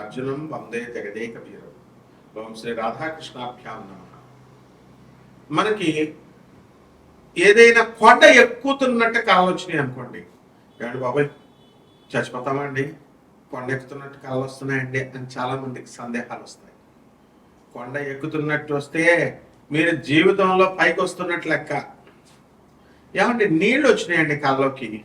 అర్జునం వందే జగదేక వీరం ఓం శ్రీ రాధాకృష్ణాభ్యాం నమ. మనకి ఏదైనా కొండ ఎక్కుతున్నట్టు కళలు అనుకోండి. ఏమండి బాబాయ్ చచ్చిపోతామండి. కొండ ఎక్కుతున్నట్టు కాలు వస్తున్నాయండి అని చాలా మందికి సందేహాలు వస్తాయి. కొండ ఎక్కుతున్నట్టు వస్తే మీరు జీవితంలో పైకి వస్తున్నట్టు లెక్క. ఏమంటే నీళ్ళు వచ్చినాయండి కాళ్ళలోకి?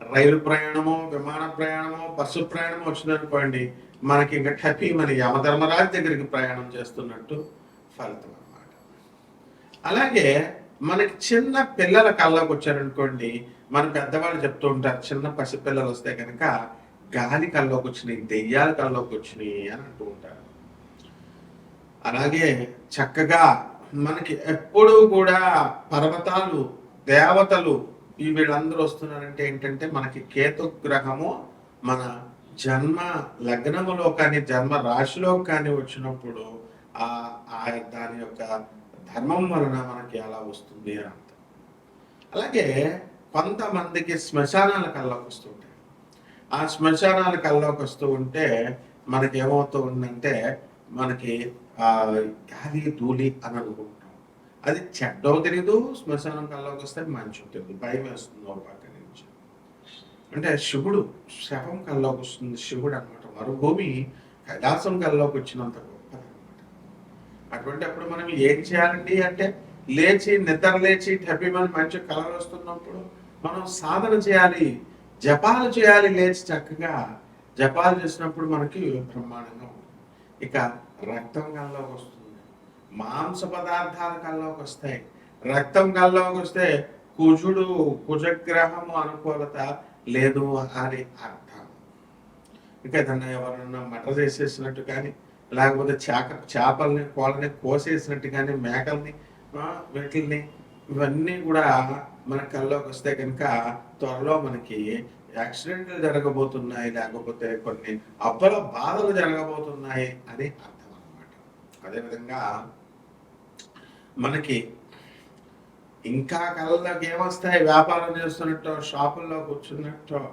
రైలు ప్రయాణము విమాన ప్రయాణము బస్సు ప్రయాణము వచ్చిందనుకోండి మనకి ఇంకా టపి మన యమధర్మరాజు దగ్గరికి ప్రయాణం చేస్తున్నట్టు ఫలితం అన్నమాట. అలాగే మనకి చిన్న పిల్లల కళ్ళకు వచ్చారనుకోండి మన పెద్దవాళ్ళు చెప్తూ ఉంటారు చిన్న పసిపిల్లలు వస్తే కనుక గాలి కల్లోకి వచ్చినాయి దెయ్యాల కళ్ళలోకి వచ్చినాయి అని అంటూ ఉంటారు. అలాగే చక్కగా మనకి ఎప్పుడూ కూడా పర్వతాలు దేవతలు ఈ వీళ్ళందరూ వస్తున్నారంటే ఏంటంటే మనకి కేతు గ్రహము మన జన్మ లగ్నములో కానీ జన్మ రాశిలో కానీ వచ్చినప్పుడు ఆ ఆ దాని యొక్క ధర్మం వలన మనకి అలా వస్తుంది అని అర్థం. అలాగే కొంతమందికి శ్మశానాల కల్లోకి వస్తుంటాయి ఆ శ్మశానాల కల్లోకి వస్తూ ఉంటే మనకి ఏమవుతూ ఉందంటే మనకి ఆ గాలి ధూళి అని అనుకుంటాం. అది చెడ్డో తెలియదు శ్మశానం కల్లోకి వస్తే మంచి తెలియదు భయం వేస్తుంది ఒక పక్క నుంచి. అంటే శివుడు శవం కల్లోకి వస్తుంది శివుడు అనమాట మరుభూమి కైలాసం కల్లోకి వచ్చినంత గొప్పది అనమాట అటువంటి అప్పుడు మనం ఏం చేయాలండి అంటే లేచి నిద్ర లేచి టెబ్బిమని మంచి కలర్ వస్తున్నప్పుడు మనం సాధన చేయాలి జపాలు చేయాలి లేచి చక్కగా. జపాలు చేసినప్పుడు మనకి బ్రహ్మాండంగా ఉంటుంది. ఇక రక్తం కల్లోకి వస్తుంది. మాంస పదార్థాల కల్లోకి వస్తాయి. రక్తం కల్లోకి వస్తే కుజుడు కుజగ్రహము అనుకూలత లేదు అని అర్థం. ఇంకా ఏదన్నా ఎవరన్నా మటర్ చేసేసినట్టు కానీ లేకపోతే చేక చేపల్ని కోళ్ళని కోసేసినట్టు కానీ మేకల్ని వీటిల్ని ఇవన్నీ కూడా మన కల్లోకి వస్తే కనుక త్వరలో మనకి యాక్సిడెంట్లు జరగబోతున్నాయి లేకపోతే కొన్ని అబ్బల బాధలు జరగబోతున్నాయి అని అర్థం అన్నమాట అదేవిధంగా మనకి ఇంకా కళ్ళలోకి ఏమొస్తాయి? వ్యాపారం చేస్తున్నట్టు షాపుల్లో కూర్చున్నట్టు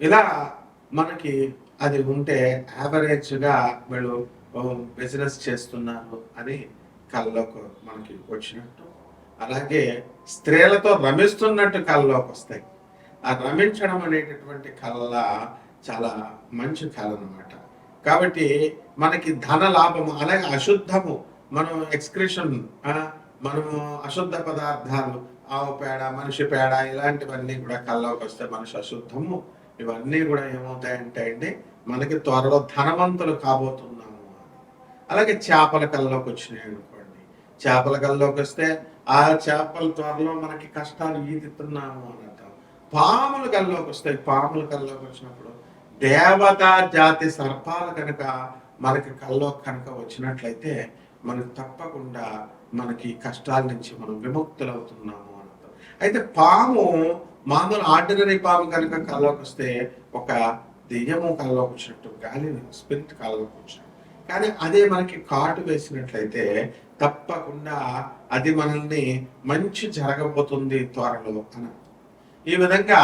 ఇలా మనకి అది ఉంటే యావరేజ్గా వీళ్ళు బిజినెస్ చేస్తున్నారు అని కళ్ళలోకి మనకి వచ్చినట్టు. అలాగే స్త్రీలతో రమిస్తున్నట్టు కళ్ళలోకి వస్తాయి. ఆ రమించడం అనేటటువంటి కళ చాలా మంచి కళ అనమాట కాబట్టి మనకి ధన లాభము అలాగే అశుద్ధము మనం ఎక్స్క్రిషన్ మనము అశుద్ధ పదార్థాలు ఆవు పేడ మనిషి పేడ ఇలాంటివన్నీ కూడా కళ్ళలోకి వస్తే మనిషి అశుద్ధము. ఇవన్నీ కూడా ఏమవుతాయంటే అండి మనకి త్వరలో ధనవంతులు కాబోతున్నాము అలాగే చేపల కళ్ళలోకి వచ్చినాయి అనుకోండి. చేపల కల్లోకి వస్తే ఆ చేపల త్వరలో మనకి కష్టాలు ఈదుతున్నాము అని అర్థం. పాముల కల్లోకి వస్తాయి పాముల కల్లోకి వచ్చినప్పుడు దేవతా జాతి సర్పాలు కనుక మనకి కళ్ళలోకి కనుక వచ్చినట్లయితే మనం తప్పకుండా మనకి కష్టాల నుంచి మనం విముక్తులవుతున్నాము అని అర్థం. అయితే పాము మామూలు ఆర్డినరీ పాము కనుక కళ్ళలోకి వస్తే ఒక దెయ్యము కళ్ళలోకి వచ్చినట్టు గాలి స్పిరిట్ కళ్ళలోకి వచ్చినట్టు. కానీ అదే మనకి కాటు వేసినట్లయితే తప్పకుండా అది మనల్ని మంచి జరగబోతుంది త్వరలో అని ఈ విధంగా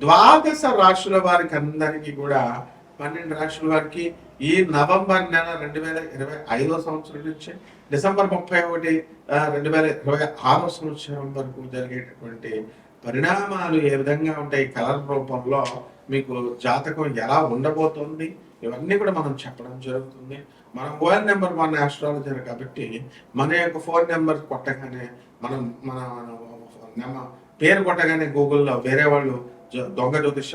ద్వాదశ రాశుల వారికి అందరికీ కూడా పన్నెండు రాశుల వారికి ఈ నవంబర్ నెల రెండు వేల ఇరవై ఐదో సంవత్సరం నుంచి డిసెంబర్ ముప్పై ఒకటి రెండు వేల ఇరవై ఆరో సంవత్సరం వరకు జరిగేటటువంటి పరిణామాలు ఏ విధంగా ఉంటాయి కలర్ రూపంలో మీకు జాతకం ఎలా ఉండబోతోంది ఇవన్నీ కూడా మనం చెప్పడం జరుగుతుంది మన ఫోన్ నెంబర్ మన ఆస్ట్రాలజర్ కాబట్టి మన యొక్క ఫోన్ నెంబర్ కొట్టగానే మనం మన పేరు కొట్టగానే గూగుల్లో వేరే వాళ్ళు దొంగ జ్యోతిష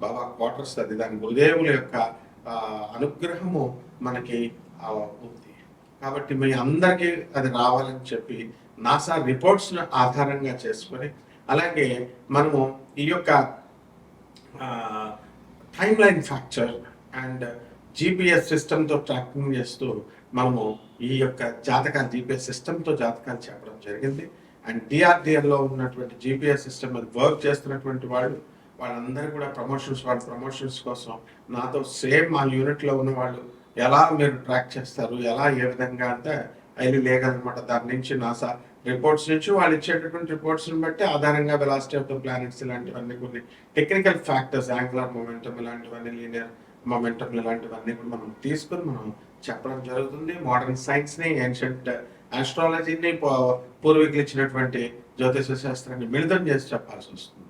బాబా క్వార్టర్స్ అది. దాని గురుదేవుల యొక్క అనుగ్రహము మనకి ఉంది. కాబట్టి మీ అందరికీ అది రావాలని చెప్పి నాసా రిపోర్ట్స్ ఆధారంగా చేసుకొని అలాగే మనము ఈ యొక్క time line factor and GPS సిస్టమ్తో ట్రాకింగ్ చేస్తూ మనము ఈ యొక్క జాతకాలు జీపీఎస్ సిస్టమ్తో జాతకాలు చెప్పడం జరిగింది. అండ్ డిఆర్డిఎల్లో ఉన్నటువంటి జీపీఎస్ సిస్టమ్ అది వర్క్ చేస్తున్నటువంటి వాళ్ళు వాళ్ళందరూ కూడా ప్రమోషన్స్ వాళ్ళ ప్రమోషన్స్ కోసం నాతో సేమ్ మా యూనిట్లో ఉన్న వాళ్ళు ఎలా మీరు ట్రాక్ చేస్తారు ఎలా ఏ విధంగా అంటే ఐదు లేదనమాట దాని నుంచి నాసా రిపోర్ట్స్ నుంచి వాళ్ళు ఇచ్చేటటువంటి రిపోర్ట్స్ని బట్టి ఆధారంగా వెలాసిటీ ఆఫ్ ద ప్లానెట్స్ ఇలాంటివన్నీ కొన్ని టెక్నికల్ ఫ్యాక్టర్స్ యాంగులర్ మొమెంటమ్ ఇలాంటివన్నీ లీనియర్ మొమెంటమ్ ఇలాంటివన్నీ కూడా మనం తీసుకొని మనం చెప్పడం జరుగుతుంది. మోడర్న్ సైన్స్ని ఏన్షియంట్ ఆస్ట్రాలజీని పూర్వీకులు ఇచ్చినటువంటి జ్యోతిష శాస్త్రాన్ని మిళితం చేసి చెప్పాల్సి వస్తుంది.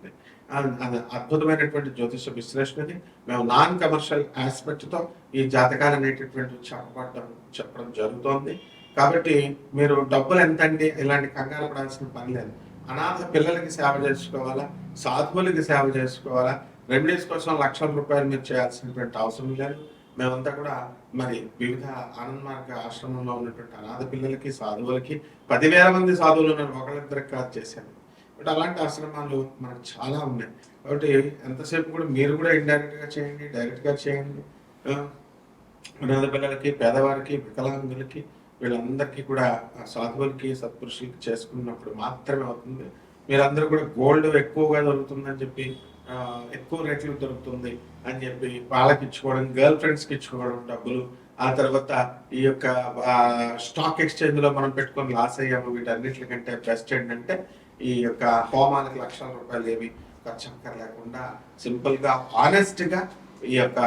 అద్భుతమైనటువంటి జ్యోతిష విశ్లేషణది మేము నాన్ కమర్షియల్ ఆస్పెక్ట్తో ఈ జాతకాలు అనేటటువంటి చెప్పబడడం చెప్పడం జరుగుతోంది. కాబట్టి మీరు డబ్బులు ఎంత అండి ఇలాంటి కంగారు పడాల్సిన పని లేదు. అనాథ పిల్లలకి సేవ చేసుకోవాలా? సాధువులకి సేవ చేసుకోవాలా? రెమెడీస్ కోసం లక్షల రూపాయలు మీరు చేయాల్సినటువంటి అవసరం లేదు. మేమంతా కూడా మరి వివిధ ఆనంద్ మార్గ ఆశ్రమంలో ఉన్నటువంటి అనాథ పిల్లలకి సాధువులకి పదివేల మంది సాధువులు ఉన్నారు. ఒకళ్ళిద్దరికి కాదు చేశాను. బట్ అలాంటి ఆశ్రమాలు మనకు చాలా ఉన్నాయి. కాబట్టి ఎంతసేపు కూడా మీరు కూడా ఇండైరెక్ట్గా చేయండి డైరెక్ట్గా చేయండి. ఆ, అనాథ పిల్లలకి పేదవారికి వికలాంగులకి వీళ్ళందరికీ కూడా సాధువులకి సత్పురుషులకి చేసుకున్నప్పుడు మాత్రమే అవుతుంది. మీరందరూ కూడా గోల్డ్ ఎక్కువగా దొరుకుతుందని చెప్పి ఎక్కువ రేట్లు దొరుకుతుంది అని చెప్పి వాళ్ళకి ఇచ్చుకోవడం గర్ల్ ఫ్రెండ్స్కి ఇచ్చుకోవడం డబ్బులు. ఆ తర్వాత ఈ యొక్క స్టాక్ ఎక్స్చేంజ్లో మనం పెట్టుకొని లాస్ అయ్యాము వీటన్నిటికంటే బెస్ట్ ఏంటంటే ఈ యొక్క హోమాలకు లక్షల రూపాయలు ఏమి ఖర్చు అక్కర్లేకుండా సింపుల్గా ఆనెస్ట్గా ఈ యొక్క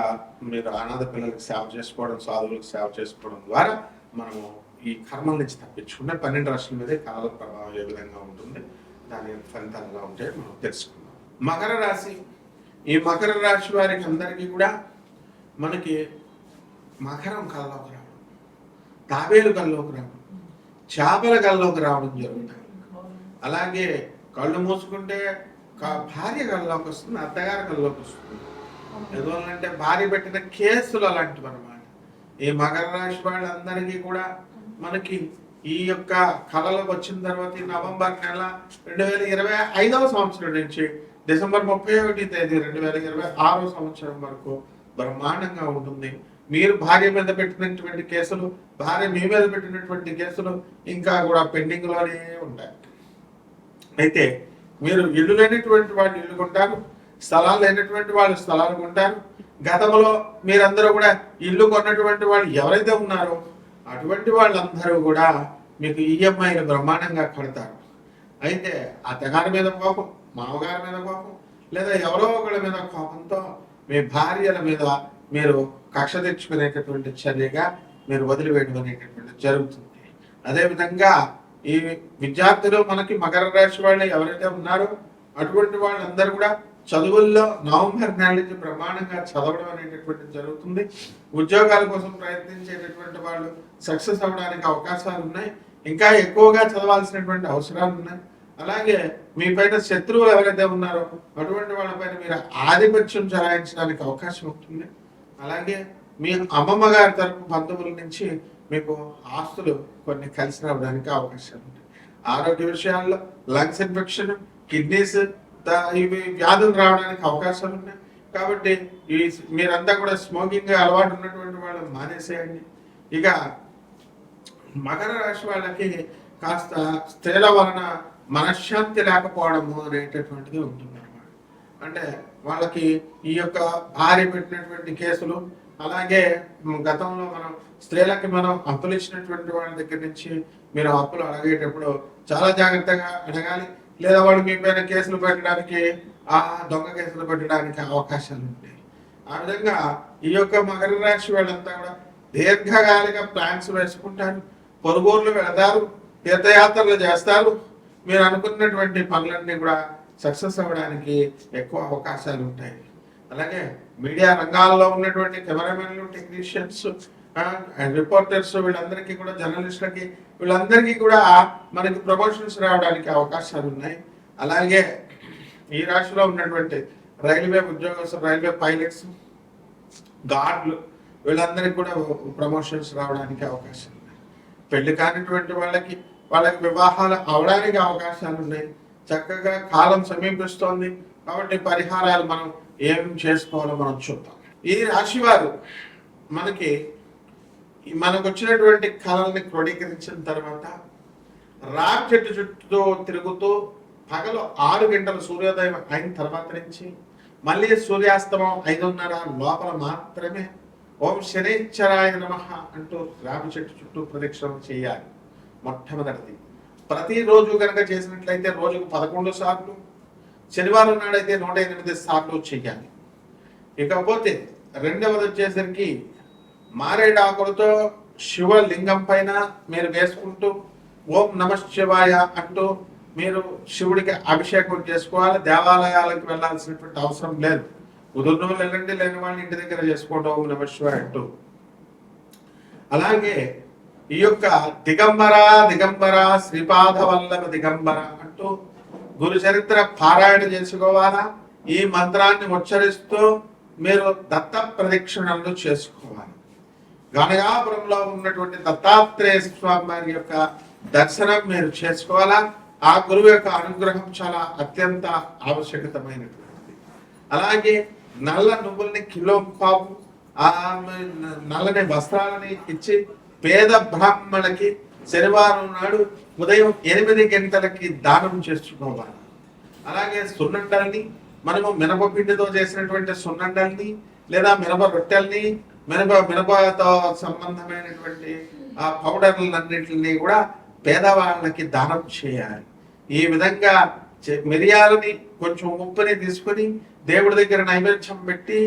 మీరు అనాథ పిల్లలకి సేవ చేసుకోవడం సాధువులకు సేవ చేసుకోవడం ద్వారా మనము ఈ కర్మల నుంచి తప్పించుకుంటే పన్నెండు రాష్ట్రాల మీదే కాల ప్రభావం ఏ విధంగా ఉంటుంది దాని ఫలితాలు ఎలా ఉంటాయో మనం తెలుసుకుందాం. మకర రాశి ఈ మకర రాశి వారికి అందరికీ కూడా మనకి మకరం కల్లోకి రావడం తాబేలు కల్లోకి రావడం చేపల కల్లోకి రావడం జరుగుతుంది అలాగే కళ్ళు మూసుకుంటే భార్య కల్లోకి వస్తుంది అత్తగారి కల్లోకి వస్తుంది. ఎందువల్లంటే భార్య పెట్టిన కేసులు అలాంటివి అనమాట ఈ మకర రాశి వాళ్ళందరికీ కూడా మనకి ఈ యొక్క కళలకు వచ్చిన తర్వాత ఈ నవంబర్ నెల రెండు వేల ఇరవై ఐదవ సంవత్సరం నుంచి డిసెంబర్ ముప్పై ఒకటి తేదీ రెండు వేల ఇరవై ఆరో సంవత్సరం వరకు బ్రహ్మాండంగా ఉంటుంది. మీరు భార్య మీద పెట్టినటువంటి కేసులు భార్య మీ మీద పెట్టినటువంటి కేసులు ఇంకా కూడా పెండింగ్లోనే ఉంటాయి. అయితే మీరు ఇల్లు లేనటువంటి వాళ్ళు ఇల్లు కొంటారు స్థలాలు లేనటువంటి వాళ్ళు స్థలాలు కొంటారు. గతంలో మీరందరూ కూడా ఇల్లు కొన్నటువంటి వాళ్ళు ఎవరైతే ఉన్నారో అటువంటి వాళ్ళందరూ కూడా మీకు ఈఎంఐలు బ్రహ్మాండంగా కడతారు. అయితే అత్తగారి మీద కోపం మామగారి మీద కోపం లేదా ఎవరో ఒకళ్ళ మీద కోపంతో మీ భార్యల మీద మీరు కక్ష తెచ్చుకునేటటువంటి చర్యగా మీరు వదిలివేయడం అనేటటువంటి జరుగుతుంది. అదేవిధంగా ఈ విద్యార్థులు మనకి మకర రాశి వాళ్ళు ఎవరైతే ఉన్నారో అటువంటి వాళ్ళందరూ కూడా చదువుల్లో నవంబర్ నెల నుంచి ప్రమాణంగా చదవడం అనేటటువంటి జరుగుతుంది. ఉద్యోగాల కోసం ప్రయత్నించేటటువంటి వాళ్ళు సక్సెస్ అవ్వడానికి అవకాశాలు ఉన్నాయి. ఇంకా ఎక్కువగా చదవాల్సినటువంటి అవసరాలు ఉన్నాయి. అలాగే మీ పైన శత్రువులు ఎవరైతే ఉన్నారో అటువంటి వాళ్ళపైన మీరు ఆధిపత్యం చలాయించడానికి అవకాశం ఉంటుంది. అలాగే మీ అమ్మమ్మ గారి తరపు బంధువుల నుంచి మీకు ఆస్తులు కొన్ని కలిసి రావడానికి అవకాశాలు ఉంటాయి. ఆరోగ్య విషయాల్లో లంగ్స్ ఇన్ఫెక్షన్ కిడ్నీస్ ఇవి వ్యాధులు రావడానికి అవకాశాలు ఉన్నాయి కాబట్టి ఈ మీరంతా కూడా స్మోకింగ్ అలవాటు ఉన్నటువంటి వాళ్ళు మానేసేయండి. ఇక మకర రాశి వాళ్ళకి కాస్త స్త్రీల వలన మనశ్శాంతి లేకపోవడము అనేటటువంటిది ఉంటుంది అంటే వాళ్ళకి ఈ యొక్క భార్య పెట్టినటువంటి కేసులు అలాగే గతంలో మనం స్త్రీలకి మనం అప్పులు ఇచ్చినటువంటి వాళ్ళ దగ్గర నుంచి మీరు అప్పులు అడిగేటప్పుడు చాలా జాగ్రత్తగా అడగాలి. లేదా వాళ్ళు మీ పైన కేసులు పెట్టడానికి ఆ దొంగ కేసులు పెట్టడానికి అవకాశాలు ఉంటాయి. ఆ విధంగా ఈ యొక్క మకర రాశి వాళ్ళంతా కూడా దీర్ఘకాలిక ప్లాన్స్ వేసుకుంటారు. పొరుగుర్లు వెళతారు తీర్థయాత్రలు చేస్తారు. మీరు అనుకున్నటువంటి పనులన్నీ కూడా సక్సెస్ అవ్వడానికి ఎక్కువ అవకాశాలు ఉంటాయి. అలాగే మీడియా రంగాల్లో ఉన్నటువంటి కెమెరామెన్లు టెక్నీషియన్స్ రిపోర్టర్స్ వీళ్ళందరికీ కూడా జర్నలిస్టులకి వీళ్ళందరికీ కూడా మనకి ప్రమోషన్స్ రావడానికి అవకాశాలు ఉన్నాయి. అలాగే ఈ రాష్ట్రంలో ఉన్నటువంటి రైల్వే ఉద్యోగస్తులు రైల్వే పైలట్స్ గార్డులు వీళ్ళందరికీ కూడా ప్రమోషన్స్ రావడానికి అవకాశం ఉన్నాయి. పెళ్ళి కానిటువంటి వాళ్ళకి వాళ్ళకి వివాహాలు అవడానికి అవకాశాలు ఉన్నాయి. చక్కగా కాలం సమీపిస్తోంది. కాబట్టి పరిహారాలు మనం ఏం చేసుకోవాలో మనం చూద్దాం. ఈ రాశి వారు మనకి మనకు వచ్చినటువంటి కళల్ని క్రోడీకరించిన తర్వాత రాక్ చెట్టు చుట్టూ తిరుగుతూ పగలు ఆరు గంటల సూర్యోదయం అయిన తర్వాత నుంచి మళ్ళీ సూర్యాస్తమం ఐదున్నర లోపల మాత్రమే ఓం శనేశ్వరాయ నమ అంటూ రామ చెట్టు చుట్టూ ప్రదక్షిణం చేయాలి మొట్టమొదటిది. ప్రతిరోజు కనుక చేసినట్లయితే రోజుకు పదకొండు సార్లు శనివారం నాడైతే నూట ఎనిమిది సార్లు చేయాలి. ఇకపోతే రెండవది వచ్చేసరికి మారేడాకులతో శివలింగం పైన మీరు వేసుకుంటూ ఓం నమ శివాయ అంటూ మీరు శివుడికి అభిషేకం చేసుకోవాలి దేవాలయాలకు వెళ్ళాల్సినటువంటి అవసరం లేదు. కుదురును వెళ్ళండి లేని వాళ్ళని ఇంటి దగ్గర చేసుకోవడం ఓం నమ శివాయ అంటూ. అలాగే ఈ యొక్క దిగంబర దిగంబర శ్రీపాద వల్లభ దిగంబర గురు చరిత్ర పారాయణ చేసుకోవాలా? ఈ మంత్రాన్ని ఉచ్చరిస్తూ మీరు దత్త ప్రదక్షిణలు చేసుకోవాలి. గణగాపురంలో ఉన్నటువంటి దత్తాత్రేయ స్వామి వారి యొక్క దర్శనం మీరు చేసుకోవాలా? ఆ గురువు యొక్క అనుగ్రహం చాలా అత్యంత ఆవశ్యకతమైనటువంటిది. అలాగే నల్ల నువ్వుల్ని కిలో పాపు ఆ నల్లని వస్త్రాలని ఇచ్చి పేద బ్రాహ్మణులకి శనివారం నాడు ఉదయం ఎనిమిది గంటలకి దానం చేసుకోవాలి అలాగే సున్నండల్ని మనము మినపపిండితో చేసినటువంటి సున్నండల్ని లేదా మినప రొట్టెల్ని మినప మినపతో సంబంధమైనటువంటి ఆ పౌడర్లన్నింటినీ కూడా పేదవాళ్ళకి దానం చేయాలి. ఈ విధంగా మిరియాలని కొంచెం ఉప్పుని తీసుకొని దేవుడి దగ్గర నైవేద్యం పెట్టి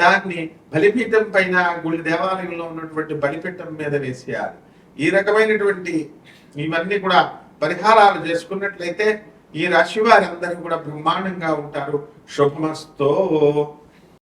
దాన్ని బలిపీఠం పైన గుడి దేవాలయంలో ఉన్నటువంటి బలిపీఠం మీద వేసేయాలి. ఈ రకమైనటువంటి ఇవన్నీ కూడా పరిహారాలు చేసుకున్నట్లయితే ఈ రాశి వారందరూ కూడా బ్రహ్మాండంగా ఉంటారు. శుభమస్తో.